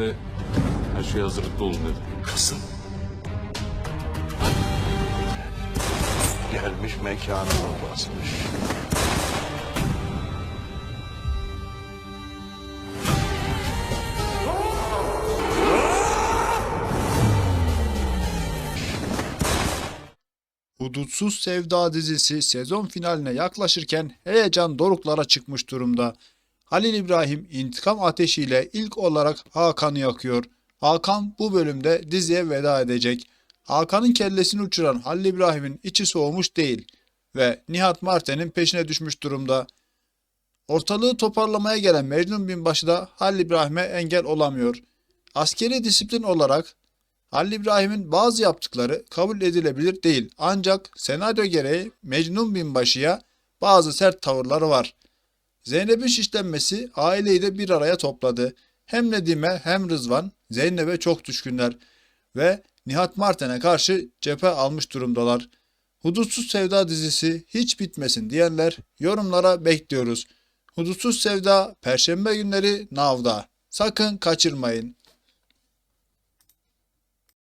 anne her şey hazırlıklı olun dedi. Kızım. Gelmiş mekanıma basmış. Hudutsuz Sevda dizisi sezon finaline yaklaşırken heyecan doruklara çıkmış durumda. Halil İbrahim intikam ateşiyle ilk olarak Hakan'ı yakıyor. Hakan bu bölümde diziye veda edecek. Hakan'ın kellesini uçuran Halil İbrahim'in içi soğumuş değil ve Nihat Marten'in peşine düşmüş durumda. Ortalığı toparlamaya gelen Mecnun Binbaşı da Halil İbrahim'e engel olamıyor. Askeri disiplin olarak Halil İbrahim'in bazı yaptıkları kabul edilebilir değil. Ancak senaryo gereği Mecnun Binbaşı'ya bazı sert tavırları var. Zeynep'in şişlenmesi aileyi de bir araya topladı. Hem Nedim'e hem Rızvan Zeynep'e çok düşkünler ve Nihat Marten'e karşı cephe almış durumdalar. Hudutsuz Sevda dizisi hiç bitmesin diyenler yorumlara bekliyoruz. Hudutsuz Sevda Perşembe günleri Nav'da. Sakın kaçırmayın.